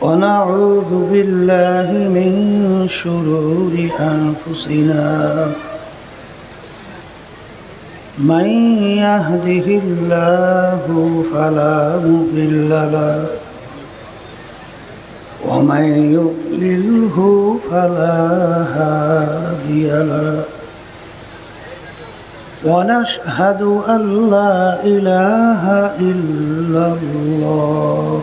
ونعوذ بالله من شرور أنفسنا من يهده الله فلا مضل له ومن يضلله فلا هادي له ونشهد أن لا إله إلا الله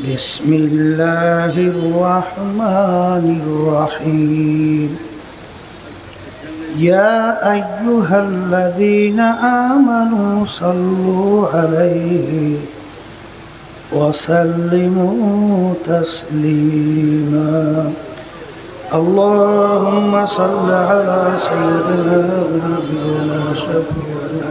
بسم الله الرحمن الرحيم. يا أيها الذين آمنوا صلوا عليه وسلموا تسليما. اللهم صل على سيدنا ونبينا شفيعنا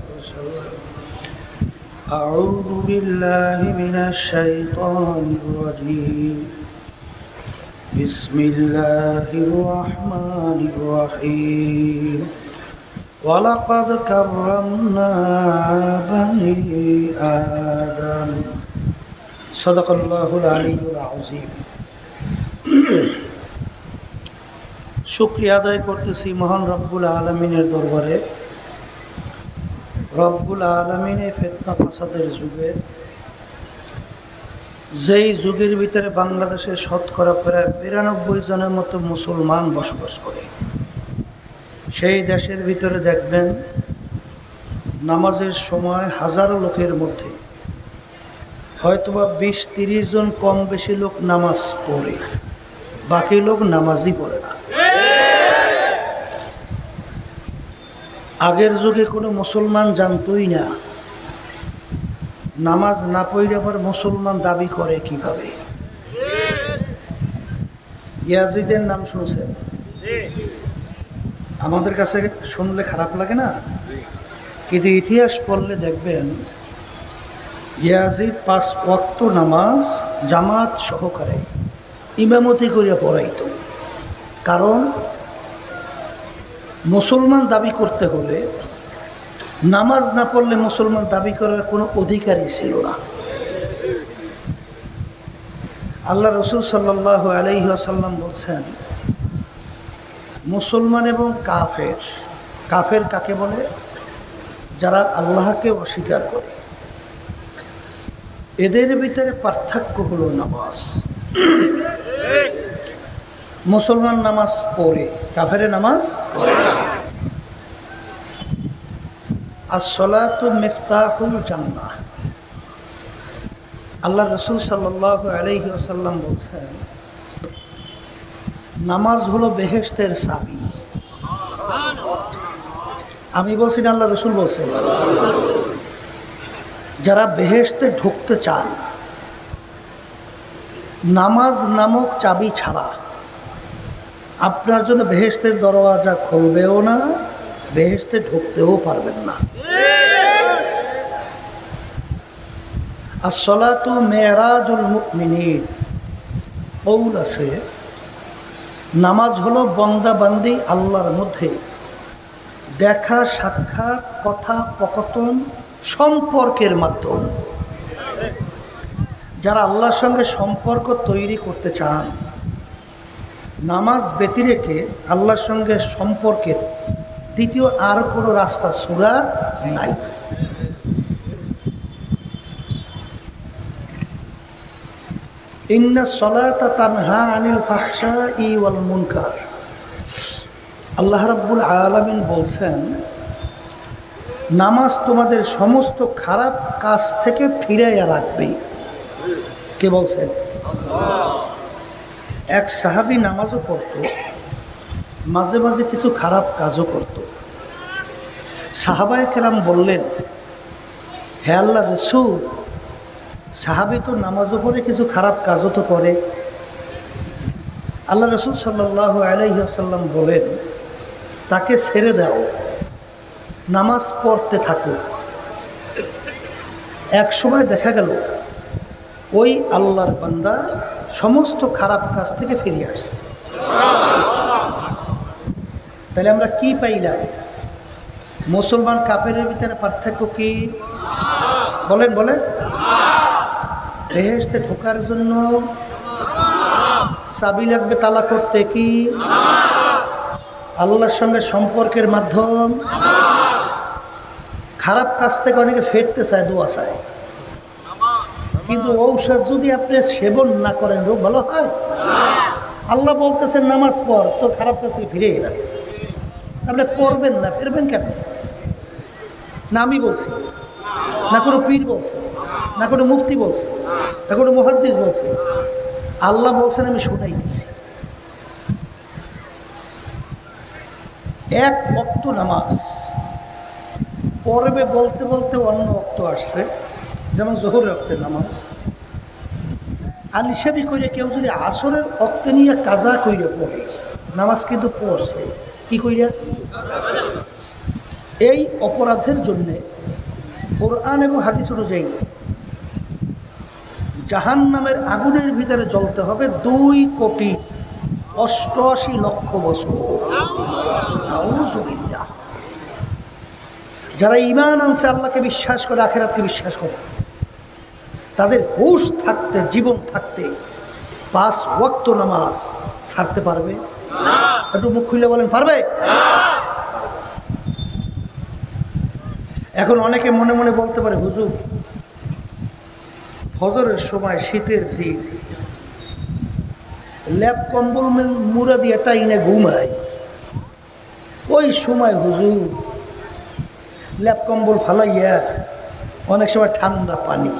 أعوذ بالله من الشيطان الرجيم بسم الله الرحمن الرحيم ولقد كرمنا بني آدم صدق الله العلي العظيم শুক্রিয়া আদায় করতেছি মহান রব্বুল আলমিনের দরবারে রব্বুল আলমিনে ফেতনা ফাসাদের যুগে, যেই যুগের ভিতরে বাংলাদেশে শতকরা প্রায় বিরানব্বই জনের মতো মুসলমান বসবাস করে, সেই দেশের ভিতরে দেখবেন নামাজের সময় হাজারো লোকের মধ্যে হয়তোবা বিশ তিরিশ জন কম বেশি লোক নামাজ পড়ে, বাকি লোক নামাজই পড়ে না। আগের যুগে কোনো মুসলমান জানতই না। নামাজ না পড়ে আবার মুসলমান দাবি করে কীভাবে? ইয়াজিদের নাম শুনছেন? আমাদের কাছে শুনলে খারাপ লাগে না? কিন্তু ইতিহাস পড়লে দেখবেন, ইয়াজিদ পাঁচ ওয়াক্ত নামাজ জামাত সহকারে ইমামতি করিয়া পড়াইত। কারণ মুসলমান দাবি করতে হলে নামাজ না পড়লে মুসলমান দাবি করার কোনো অধিকারই ছিল না। আল্লাহ রসুল সাল্লাহ আলহি আসাল্লাম বলছেন, মুসলমান এবং কাফের কাফের কাকে বলে? যারা আল্লাহকে অস্বীকার করে। এদের ভিতরে পার্থক্য হলো নামাজ। মুসলমান নামাজ পড়ে, কাফের নামাজ জান্নাহ। আল্লাহ রসুল সাল্লাহ আলহি বলছেন, নামাজ হলো বেহেস্তের চাবি। আমি বলছি না, আল্লাহ রসুল বলছেন। যারা বেহেশতে ঢুকতে চান, নামাজ নামক চাবি ছাড়া আপনার জন্য বেহেশতের দরওয়াজা খুলবেও না, বেহেশতে ঢুকতেও পারবেন না। আসলাতু মেয়েরাজুল মুকমিনীর কৌল আছে, নামাজ হলো বন্দাবান্দি আল্লাহর মধ্যে। দেখা, সাক্ষাৎ, কথা পকতন সম্পর্কের মাধ্যম। যারা আল্লাহর সঙ্গে সম্পর্ক তৈরি করতে চান নামাজ ব্যতি রেখে আল্লাহর সঙ্গে সম্পর্কের দ্বিতীয় আর কোনো রাস্তা, সুরা নাই। ইন্না সলাতা তানহা আনিল ফাহসা ই ওয়াল মুনকার। আল্লাহ রাব্বুল আলামিন বলছেন, নামাজ তোমাদের সমস্ত খারাপ কাজ থেকে ফিরাইয়া রাখবে। কে বলছেন? এক সাহাবি নামাজও পড়ত, মাঝে মাঝে কিছু খারাপ কাজও করত। সাহাবায় কেরাম বললেন, হে আল্লাহ রসুল, সাহাবি তো নামাজও পড়ে, কিছু খারাপ কাজও তো করে। আল্লাহ রসুল সাল্লাহ আলাইসাল্লাম বলেন, তাকে ছেড়ে দাও, নামাজ পড়তে থাকো। এক সময় দেখা গেল, ওই আল্লাহর বান্দা সমস্ত খারাপ কাজ থেকে ফিরে আসছে। তাহলে আমরা কি পাইলাম? মুসলমান কাপের ভিতরে পার্থক্য কি? বলেন বলেন। বেহেস্তে ঢোকার জন্য চাবি লাগবে তালা করতে কি? আল্লাহর সঙ্গে সম্পর্কের মাধ্যম। খারাপ কাজ থেকে অনেকে ফেরতে চায়, দোয়া চায়। কিন্তু ঔষধ যদি আপনি সেবন না করেন, রোগ ভালো হয়? আল্লাহ বলতেছেন, নামাজ পড় তো খারাপ কাছে ফিরে এলাম আপনি পড়বেন না, ফিরবেন কেন? না আমি বলছি, না কোনো পীর বলছে, না কোনো মুফতি বলছে, না কোনো মহাদ্দিস বলছে। আল্লাহ বলছেন, আমি শোনাই দিছি। এক অক্ত নামাজ পরবে বলতে বলতে অন্য অক্ত আসছে। যেমন জোহর রক্তের নামাজ। আলিসাবি করে কেউ যদি আসরের অক্তে নিয়ে কাজা কইরে পড়ে, নামাজ কিন্তু পড়ছে, কি কইরা? এই অপরাধের জন্যে কোরআন এবং হাদিস অনুযায়ী জাহান নামের আগুনের ভিতরে জ্বলতে হবে দুই কোটি অষ্টআশি লক্ষ বছর। যারা ইমান আনছে, আল্লাহকে বিশ্বাস করে, আখেরাতকে বিশ্বাস করে। তাদের হুশ থাকতে জীবন থাকতে পাঁচ ওয়াক্ত নামাজ ছাড়তে পারবে? একটু মুখ খুলে বলেন পারবে? এখন অনেকে মনে মনে বলতে পারে হুজুর ফজরের সময় শীতের দিন ল্যাপ কম্বল মুড়া দিয়ে টাইনে ঘুমায়। ওই সময় হুজুর ল্যাপ কম্বল ফালাইয়া অনেক সময় ঠান্ডা পানি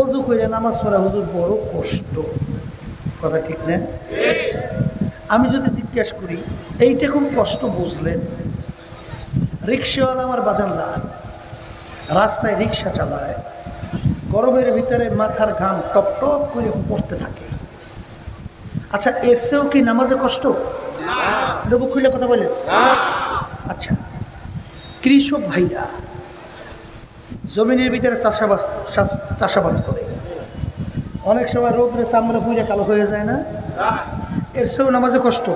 অজু করে নামাজ পড়া হুজুর বড় কষ্ট। কথা ঠিক না? আমি যদি জিজ্ঞেস করি এইটা কোন কষ্ট বুঝলেন? রিক্সাওয়ালা আমার বাজানরা রাস্তায় রিক্সা চালায়। গরমের ভিতরে মাথার ঘাম টপ টপ করে পড়তে থাকে। আচ্ছা এর চেয়েও কি নামাজে কষ্ট? খুলে কথা বলেন আচ্ছা কৃষক ভাইরা জমিনের ভিতরে চাষাবাদ চাষ- চাষাবাদ করে। অনেক সময় রোদ্রে চামড়া পুড়ে কালো হয়ে যায় না? এর চেয়েও নামাজে কষ্ট।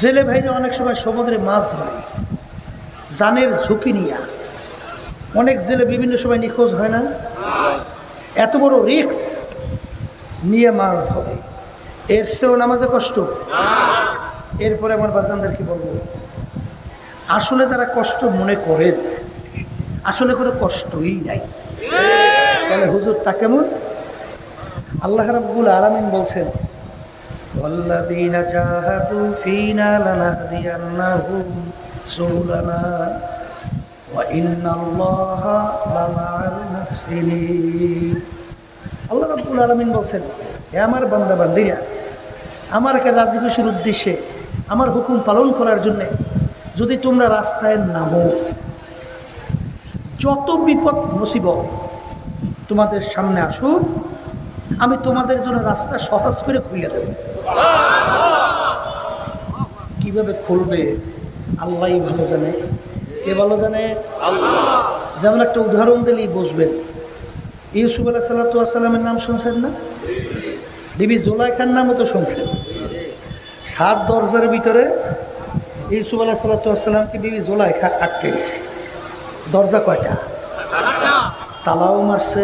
জেলে ভাইরা অনেক সময় সমুদ্রে মাছ ধরে। জানের ঝুঁকি নিয়ে। অনেক জেলে বিভিন্ন সময় নিখোঁজ হয় না? এত বড় রিক্স নিয়ে মাছ ধরে। এর সেও নামাজে কষ্ট। এরপরে আমার বাজানদের কি বলব, আসলে যারা কষ্ট মনে করেন আসলে কোনো কষ্টই নাই তাহলে হুজুর তা কেমন আল্লাহ রাব্বুল আলামিন বলছেন والذين جاهدوا فينا لنهدينهم سبلنا وإن الله لمع المحسنين আল্লাহ রাব্বুল আলামিন বলছেন হে আমার বান্দা বান্দিরা আমার একটা রাজি খুশির উদ্দেশ্যে আমার হুকুম পালন করার জন্যে যদি তোমরা রাস্তায় নামো যত বিপদ মুসিবত তোমাদের সামনে আসুক আমি তোমাদের জন্য রাস্তা সহজ করে খুলে দেব। কীভাবে খুলবে আল্লাহই ভালো জানে। কে ভালো জানে? যেমন একটা উদাহরণ দিলেই বুঝবেন। ইউসুফ আলাহ সাল্লাতামের নাম শুনছেন না? বিবি জোলাইখার নামও তো শুনছেন। সাত দরজার ভিতরে ইউসুফ আলাহ সাল্লাতামকে বিবি জোলাইখা আটকেছে দরজা কয়টা? তালাও মারছে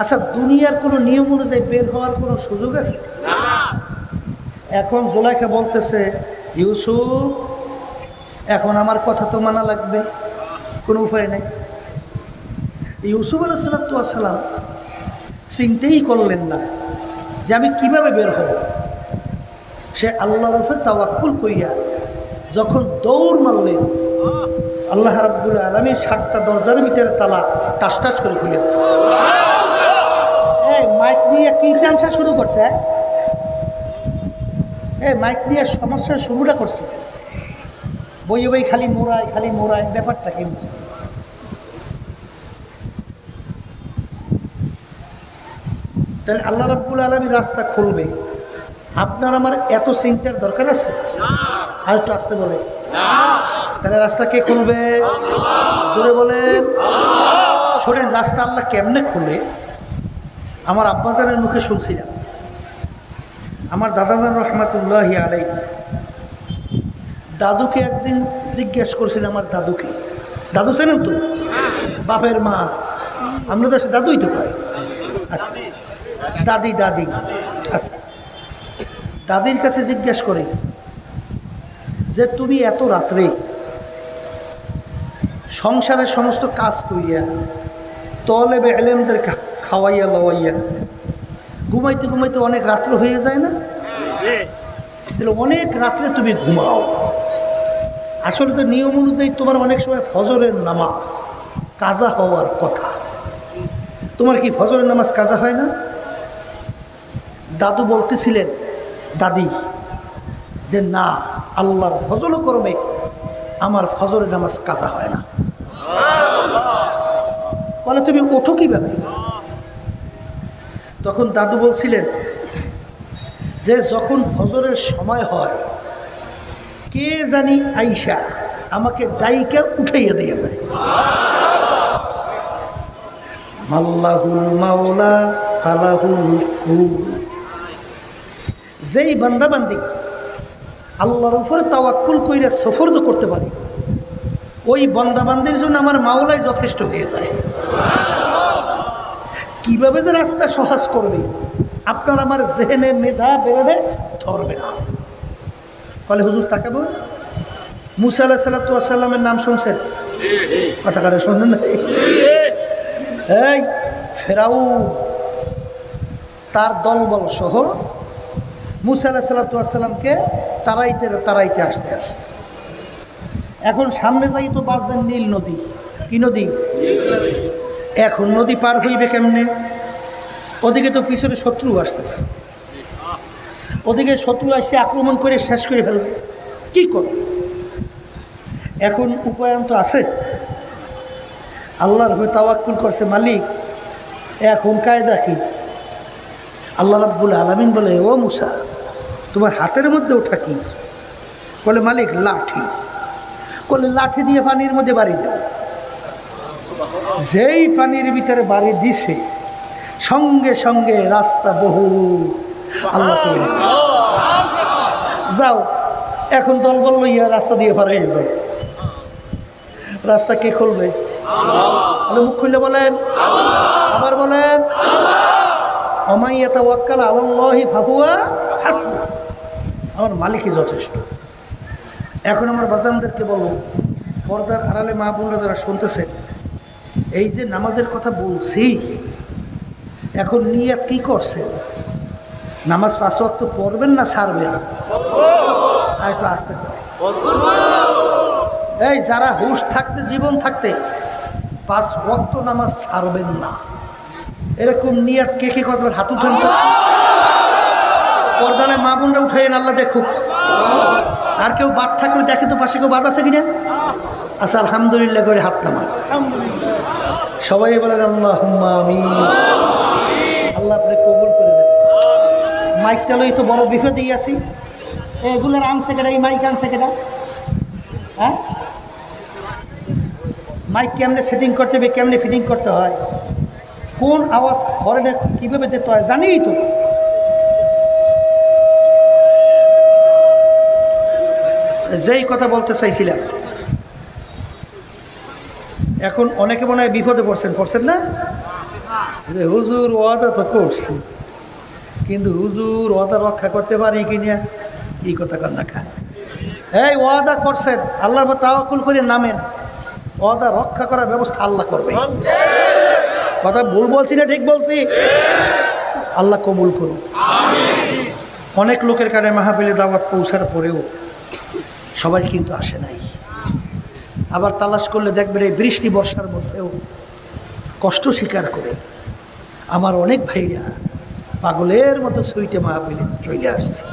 আচ্ছা দুনিয়ার কোনো নিয়ম অনুযায়ী বের হওয়ার কোনো সুযোগ আছে? এখন জোলাইখা বলতেছে, ইউসুফ, এখন আমার কথা তো মানা লাগবে। কোনো উপায় নেই। ইউসুফ আলাইসালাম চিনতেই করলেন না যে আমি কীভাবে বের হব। সে আল্লাহর উপরে তাওয়াক্কুল কইয়া যখন দৌড় মারলেন আল্লাহ রাব্বুল আলমী সাতটা দরজার ভিতরে তালা টাস টাস করে খুলে দিচ্ছে এই মাইক নিয়ে কি তামসা শুরু করছে এই মাইক নিয়ে সমস্যার শুরুটা করছে। বইয়ে বই খালি মোড়ায় খালি মোড়ায়, ব্যাপারটা কি? তাহলে আল্লাহ রাব্বুল আলমী রাস্তা খুলবে। আপনার আমার এত চিন্তার দরকার আছে? আর একটু আসতে বলে। তাহলে রাস্তা কে খুলবে? জোরে বলেন। শোনেন, রাস্তা আল্লাহ কেমনে খুলে? আমার আব্বাজানের মুখে শুনছিলাম। আমার দাদাজান রহমাতুল্লাহ আলাই দাদুকে একদিন জিজ্ঞেস করছিল আমার দাদুকে, দাদু চেনেন তো? বাপের মা। আমরা দেশে দাদুই তো পাই আচ্ছা দাদি দাদি। আচ্ছা। দাদির কাছে জিজ্ঞেস করি, যে তুমি এত রাত্রে সংসারের সমস্ত কাজ করিয়া তলে বেলেমদের খাওয়াইয়া লওয়াইয়া, ঘুমাইতে ঘুমাইতে অনেক রাত্র হয়ে যায় না? অনেক রাত্রে তুমি ঘুমাও। আসলে তো নিয়ম অনুযায়ী তোমার অনেক সময় ফজরের নামাজ কাজা হওয়ার কথা। তোমার কি ফজরের নামাজ কাজা হয় না? দাদু বলতেছিলেন, দাদি, যে না, আল্লাহর ফজল করবে আমার ফজরের নামাজ কাজা হয় না। বলে, তুমি ওঠো কীভাবে? তখন দাদু বলছিলেন, যে যখন ফজরের সময় হয়, কে জানি আইসা আমাকে ডাইকা উঠাইয়া দিয়ে যায়। মাল্লাহুল মাওলা ফালাহুল যেই বান্দাবান্দি আল্লাহর উপরে তাওয়াক্কুল কইরা সফর করতে পারে ওই বন্দাবান্দির জন্য আমার মাওলাই যথেষ্ট হয়ে যায়। কীভাবে যে রাস্তা সহজ করবে? আপনার আমার জেহেনে মেধা বেরোবে ধরবে না। বলে হুজুর তাকাবো মুসা আল্লাহ সাল্লাতামের নাম শুনছেন? কথা কারে শোনেন না এই ফেরাউ তার দলবল সহ মুসা আল্লাহ সাল্লাতামকে তারাইতে তারাইতে আসতে আস এখন সামনে যাই তো বাজছেন নীল নদী। কি নদী? এখন নদী পার হইবে কেমনে? ওদিকে তো পিছনে শত্রু আসতেছে। ওদিকে শত্রু আসছে আক্রমণ করে শেষ করে ফেলবে। কি করবে? এখন উপায়ন তো আছে? আল্লাহর হয়ে তাওয়াক্কুল করছে মালিক। এখন কায়দা কি? আল্লাহ রাব্বুল আলমিন বলে, ও মুসা, তোমার হাতের মধ্যে ওঠা কি? বলে মালিক, লাঠি। বলে লাঠি দিয়ে পানির মধ্যে বাড়ি দেও যেই পানির ভিতরে বাড়ি দিছে, সঙ্গে সঙ্গে রাস্তা বহু। আল্লাহ তুমি যাও, এখন দল বল লইয়া রাস্তা দিয়ে পার হয়ে যাও। রাস্তা কে খুলবে? মুখ খুললে বলেন। আবার বলেন। আমার মালিকই যথেষ্ট। এখন আমার বাজানদেরকে বলব, পর্দার আড়ালে মা বোনরা যারা শুনতেছে, এই যে নামাজের কথা বলছি, এখন নিয়াত কি করছেন নামাজ পাঁচ ওয়াক্ত পড়বেন না ছাড়বেন? আর একটু আসতে এই যারা হুশ থাকতে, জীবন থাকতে, পাঁচ ওয়াক্ত নামাজ ছাড়বেন না। এরকম নিয়াত কে কে কত হাত উঠান তো। পর্দালে মা বোনরা উঠাইন আল্লাহ দেখুক। আর কেউ বাদ থাকলে দেখে তো পাশে কেউ বাদ আছে কিনা? আচ্ছা আলহামদুলিল্লাহ করে হাত নামা সবাই বলেন আল্লাহ আমি আল্লাহ আপনি কবুল করে দেন মাইকটা লই তো বড় বিপদেই আছি। এগুলোর আনছে কেটা এই মাইক আনছে কেটা হ্যাঁ? মাইক কেমনে সেটিং করতে হবে, কেমনে ফিটিং করতে হয়? কোন আওয়াজ হরেনের কীভাবে দিতে হয়? জানিই তো। যেই কথা বলতে চাইছিলাম। এখন অনেকে মনে হয় বিপদে পড়ছেন। পড়ছেন না? হুজুর ওয়াদা তো করছি, কিন্তু হুজুর ওয়াদা রক্ষা করতে পারি কি না? এই কথা কর না খা এই ওয়াদা করছেন, আল্লাহর পর তাওয়াক্কুল করে নামেন। ওয়াদা রক্ষা করার ব্যবস্থা আল্লাহ করবে। কথা ভুল বলছি না, ঠিক বলছি? আল্লাহ কবুল করুন অনেক লোকের কানে মাহাবিলে দাওয়াত পৌঁছার পরেও সবাই কিন্তু আসে নাই। আবার তালাশ করলে দেখবেন এই বৃষ্টি বর্ষার মধ্যেও কষ্ট স্বীকার করে আমার অনেক ভাইরা পাগলের মতো সুইটে মাহাবিলে চলে আসছে।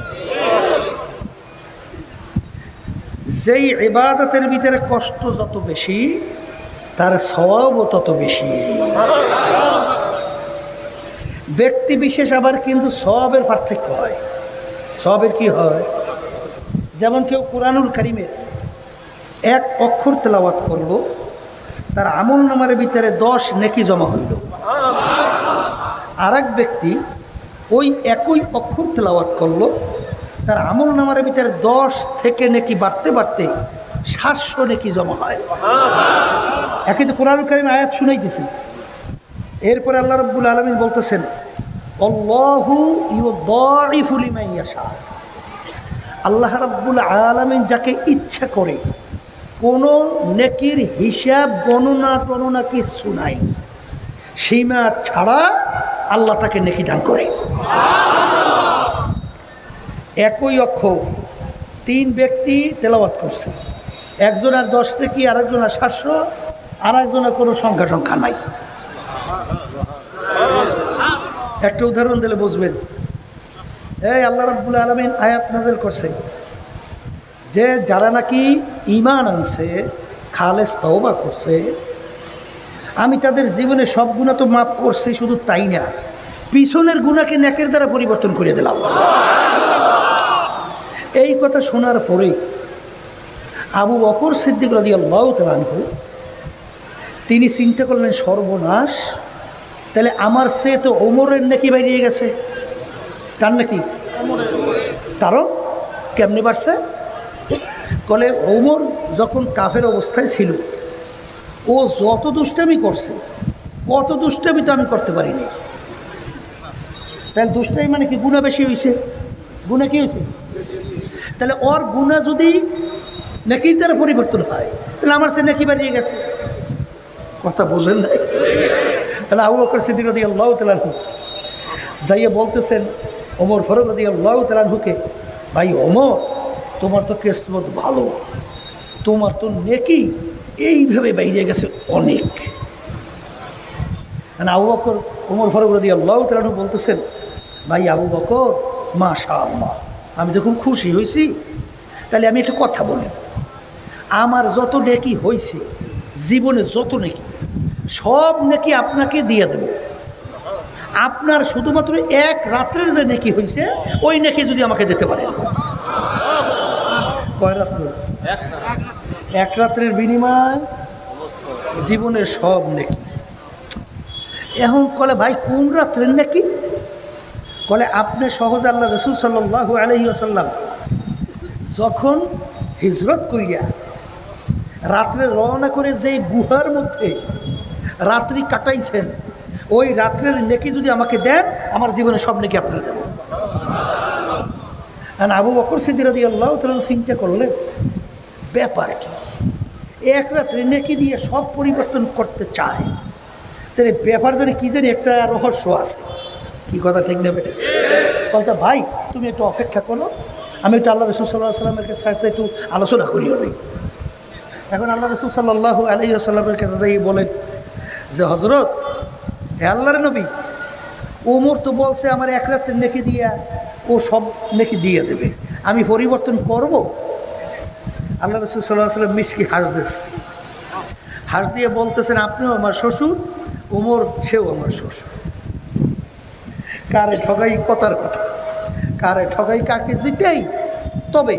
যেই ইবাদতের ভিতরে কষ্ট যত বেশি, তার স্বভাবও তত বেশি। ব্যক্তি বিশেষ আবার কিন্তু সবের পার্থক্য হয়। সবের কি হয়? যেমন কেউ কোরআনুল কারিমের এক অক্ষর তেলাওয়াত করল, তার আমল নামার ভিতরে দশ নেকি জমা হইল। আর এক ব্যক্তি ওই একই অক্ষর তেলাওয়াত করল, তার আমল নামার ভিতরে দশ থেকে নেকি বাড়তে বাড়তে সাতশো নেকি জমা হয়। একই তো কোরআন কারিম আয়াত শুনাইতেছি। এরপরে আল্লাহ রব্বুল আলমিন বলতেছেন অল্লাহু ইউ দিফুলিমাইয়াশা আল্লাহ রাব্বুল আলমিন যাকে ইচ্ছা করে কোনো নেকির হিসাব, গণনা, টননা কিচ্ছু নাই। সীমা ছাড়া আল্লাহ তাকে নেকি দান করে। একই অক্ষর, তিন ব্যক্তি তেলাওয়াত করছে। একজনের দশ নেকি আর একজনের সাতশো আর একজনের কোনো সংখ্যা টংখ্যা নাই। একটা উদাহরণ দিলে বুঝবেন এই আল্লাহ রব্বুল আলমিন আয়াত নাজেল করছে। যে যারা নাকি ইমান আনছে, খালেস তওবা করছে, আমি তাদের জীবনে সব গুণা তো মাফ করছি, শুধু তাই না, পিছনের গুণাকে ন্যাকের দ্বারা পরিবর্তন করে দিলাম। এই কথা শোনার পরে আবু বকর সিদ্দিক রদি আল্লাহ তালানহু তিনি চিন্তা করলেন, সর্বনাশ, তাহলে আমার সে তো ওমরের নাকি বেরিয়ে গেছে? কার নাকি? কারণ কেমনি বাড়ছে? কলে ওমর যখন কাফের অবস্থায় ছিল, ও যত দুষ্টামি করছে, কত দুষ্টামি তো আমি করতে পারিনি। তাহলে দুষ্টামি মানে কি গুণা বেশি হয়েছে গুণা কি হয়েছে তাহলে ওর গুণা যদি নেকির দ্বারা পরিবর্তন হয়, তাহলে আমার সে নেকি বাড়িয়ে গেছে। কথা বোঝেন নাই? তাহলে আবু বকর সিদ্দিক রদি আল্লাহ তালাহু যাইয়ে বলতেছেন ওমর ফরক রদি আল্লাহ তালাহুকে ভাই ওমর, তোমার তো কেসমত ভালো, তোমার তো নেকি এইভাবে বাইরে গেছে অনেক। মানে আবু বকর, ওমর ফরক রদি আল্লাহ তালাহু বলতেছেন, ভাই আবু বকর মাশা আল্লাহ আমি খুব খুশি হয়েছি তাহলে আমি একটা কথা বলি। আমার যত নেকি হয়েছে জীবনে যত নেকি, সব নেকি আপনাকে দিয়ে দেব। আপনার শুধুমাত্র এক রাত্রের যে নেকি হয়েছে, ওই নেকি যদি আমাকে দিতে পারে কয় রাত্র? এক রাত্রের বিনিময় জীবনের সব নেকি। এখন কলে, ভাই, কোন রাত্রের নাকি? কলে, আপনি সহজ আল্লাহ রসুল সাল্লাহ আলহি আসাল্লাম যখন হিজরত করিয়া রাত্রে রওনা করে যেই গুহার মধ্যে রাত্রি কাটাইছেন ওই রাত্রের নেকি যদি আমাকে দেন, আমার জীবনে সব নেকি আপনারা দেব। আর আবু বকর সিদ্দিরদি আল্লাহ তালা চিন্তা করলেন ব্যাপার কি? এক রাত্রে নেকি দিয়ে সব পরিবর্তন করতে চায়। তাহলে ব্যাপার ধরে কী জানি একটা রহস্য আছে। কি কথা ঠিক নেবে বলতে, ভাই, তুমি একটু অপেক্ষা করো। আমি একটু আল্লাহ রসুল সাল্লাহ সাল্লামের সাথে একটু আলোচনা করিও নেই এখন আল্লাহ রসুল সাল্লাহ আলহি কাছে যাই বলেন যে হজরত আল্লাহর নবী। ওমর তো বলছে, আমার এক রাত্রে নেকি দিয়া, ও সব নেকি দিয়ে দেবে। আমি পরিবর্তন করব? আল্লাহ রসুল সাল্লাহ সাল্লাম মিসকি হাসদেস হাস দিয়ে বলতেছেন, আপনিও আমার শ্বশুর উমর সেও আমার শ্বশুর। কারে ঠগাই কথার কথা, কারে ঠগাই কাকে জিতেই। তবে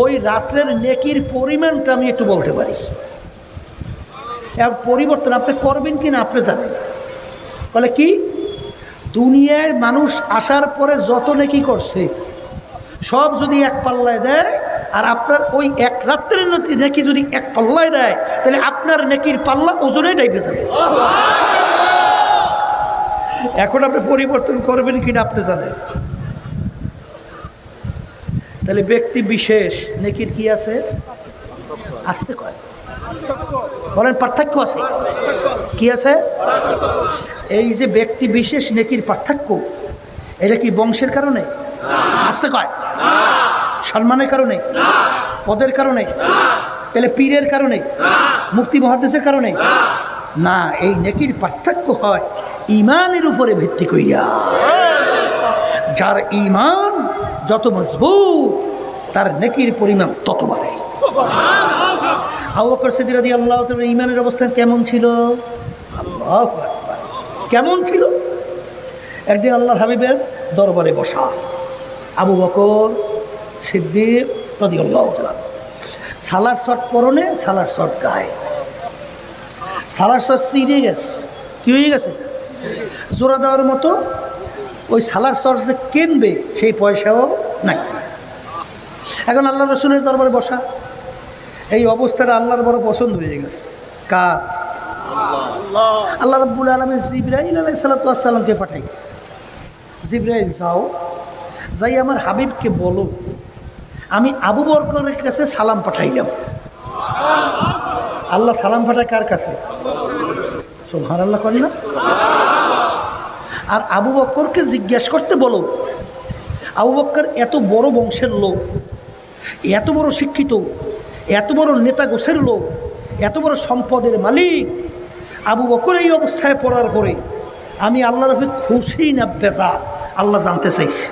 ওই রাত্রের নেকির পরিমাণটা আমি একটু বলতে পারি। পরিবর্তন আপনি করবেন কি না আপনি জানেন। বলে কি? দুনিয়ায় মানুষ আসার পরে যত নেকি করছে, সব যদি এক পাল্লায় দেয়, আর আপনার ওই এক রাত্রের নেকি যদি এক পাল্লায় দেয়, তাহলে আপনার নেকির পাল্লা ওজনে ডাইবে যাবে। এখন আপনি পরিবর্তন করবেন কিনা আপনি জানেন? তাহলে ব্যক্তি বিশেষ, নেকির কি আছে? আসতে কয়। বলেন, পার্থক্য আছে? কি আছে? এই যে ব্যক্তি বিশেষ নেকির পার্থক্য, এটা কি বংশের কারণে? আসতে কয়। সম্মানের কারণে? পদের কারণে? তাহলে পীরের কারণে? মুক্তি মহাদেশের কারণে? না, এই নেকির পার্থক্য হয় ইমানের উপরে ভিত্তি কইরা। যার ইমান যত মজবুত, তার নেকির পরিমাণ তত বাড়ে আবুবকর সিদ্দিক আল্লাহ ইমানের অবস্থান কেমন ছিল? আল্লাহ কেমন ছিল? একদিন আল্লাহ হাবিবের দরবারে বসা আবু বকর সিদ্দিক রদি আল্লাহ সালার শট পরনে সালার শট গায়ে। সালার শট সিঁড়ে গেছে। কী হয়ে গেছে? জোড়া দেওয়ার মতো ওই সালার শট যে কিনবে সেই পয়সাও নাই। এখন আল্লাহ রসুলের দরবারে বসা। এই অবস্থাটা আল্লাহর বড় পছন্দ হয়ে গেছে। কার? আল্লাহ। রব্বুল আলমী জিব্রাহিল আলাই সাল্লাতামকে পাঠাইছে। জিব্রাহিল যাও। যাই আমার হাবিবকে বলো। আমি আবু বরকরের কাছে সালাম পাঠাইলাম। আল্লাহ সালাম পাঠায় কার কাছে? সোহান আল্লাহ করি না। আর আবু বক্করকে জিজ্ঞেস করতে বলো। আবু বক্কর এত বড় বংশের লোক এত বড় শিক্ষিত। এত বড় নেতা গোছের লোক, এত বড় সম্পদের মালিক। আবু বকর এই অবস্থায় পড়ার পরে আমি আল্লাহ রফি খুশি না বেজা আল্লাহ জানতে চাইছি।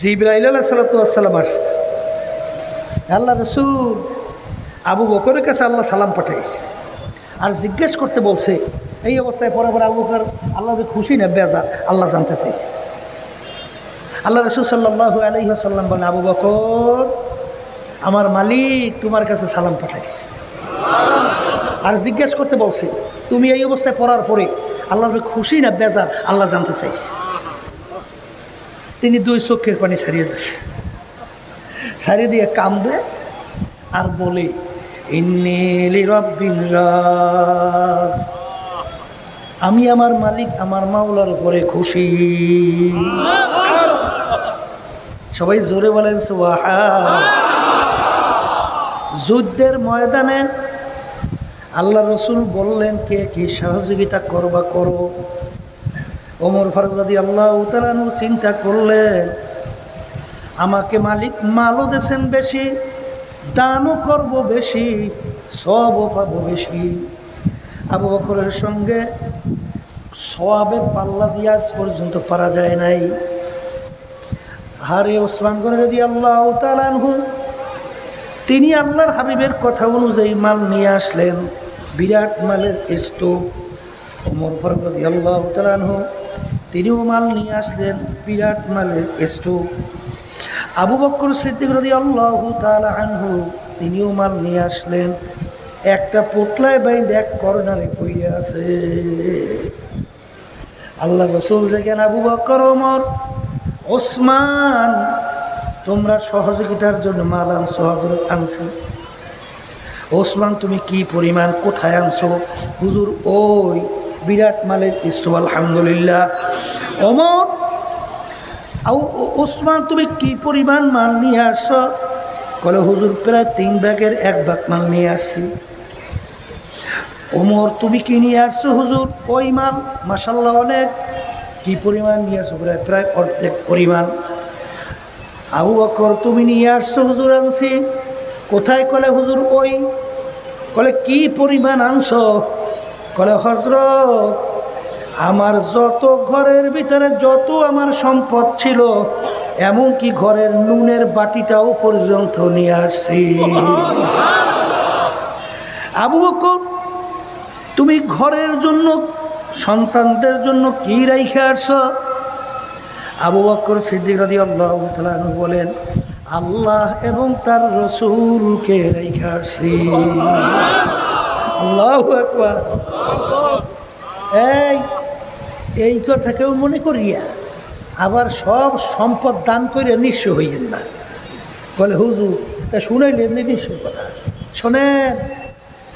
জিব্রাইল সালাতাম আসছে। আল্লাহ রসুল আবু বকরের কাছে আল্লাহ সালাম পাঠাইছে। আর জিজ্ঞেস করতে বলছে, এই অবস্থায় পরে পরে আবু বকর আল্লাহ খুশি না বেজা আল্লাহ জানতে চাইছে। আল্লাহ রসুল সাল্লাহ আলহিহাসাল্লাম বলেন, আবু বকর, আমার মালিক তোমার কাছে সালাম পাঠাইছে। আর জিজ্ঞেস করতে বলছে, তুমি এই অবস্থায় পড়ার পরে আল্লাহ খুশি না বেজার, আল্লাহ জানতে চাইছে? তিনি দুই চোখের পানি ছাড়িয়ে দিচ্ছে ছাড়িয়ে দিয়ে কাম দেয় আর বলে আমি আমার মালিক, আমার মাওলার উপরে খুশি। সবাই জোরে বলেন যুদ্ধের ময়দানে আল্লাহ রসুল বললেন, কে কি সহযোগিতা করবা করো? ওমর ফারুকদি আল্লাহ উতালানু চিন্তা করলেন, আমাকে মালিক মালও দেছেন বেশি, দানও করব বেশি, সবও পাবো বেশি। আবু বকরের সঙ্গে সবাবে পাল্লা দিয়ে আজ পর্যন্ত পারা যায় নাই। হারে ওসমান যদি আল্লাহ তালানহু তিনি আল্লাহর হাবিবের কথা অনুযায়ী মাল নিয়ে আসলেন। বিরাট মালের স্তূপ। ওমর ফরগদি আল্লাহ তালানহু তিনিও মাল নিয়ে আসলেন বিরাট মালের স্তূপ। আবু বক্কর সিদ্দিক রদি আল্লাহ আনহু, তিনিও মাল নিয়ে আসলেন। একটা পোটলায় বাইন্ড এক কর্নারে পইয়া আছে। আল্লাহ রসুল যেখানে আবু বক্কর ওমর ওসমান, তোমরা সহযোগিতার জন্য মাল আনছো হজরত আনছি। ওসমান, তুমি কি পরিমাণ কোথায় আনছো? হুজুর, ওই বিরাট মালের ইস্তু, আলহামদুলিল্লাহ। অমর ওসমান, তুমি কি পরিমাণ মাল নিয়ে আসছ? কলে, হুজুর, প্রায় তিন ব্যাগের এক ভাগ মাল নিয়ে আসছি। ওমর তুমি কি নিয়ে আসছো, হুজুর? ওই মাল মাসাল্লাহ অনেক। কি পরিমাণ নিয়ে আসছো প্রায় প্রায় অর্ধেক পরিমাণ। আবু বকর তুমি নিয়ে আসছো হুজুর আনছি। কোথায়? কলে হুজুর ওই। কলে কি পরিমাণ আনছো? কলে হজরত আমার যত ঘরের ভিতরে যত আমার সম্পদ ছিল এমনকি ঘরের নুনের বাটিটাও পর্যন্ত নিয়ে আসছি। আবু বকর তুমি ঘরের জন্য সন্তানদের জন্য কি রাইখে আসছ আবু বকর সিদ্দিক রাজি আল্লাহ বলেন, আল্লাহ এবং তার রসুলকে রেখে আসছি আল্লাহ এই এই কথা কেউ মনে করিয়া আবার সব সম্পদ দান করে নিঃস্ব হইয়েন না। বলে, হুজুর, তা শুনাইলেন নিঃস্ব কথা। শোনেন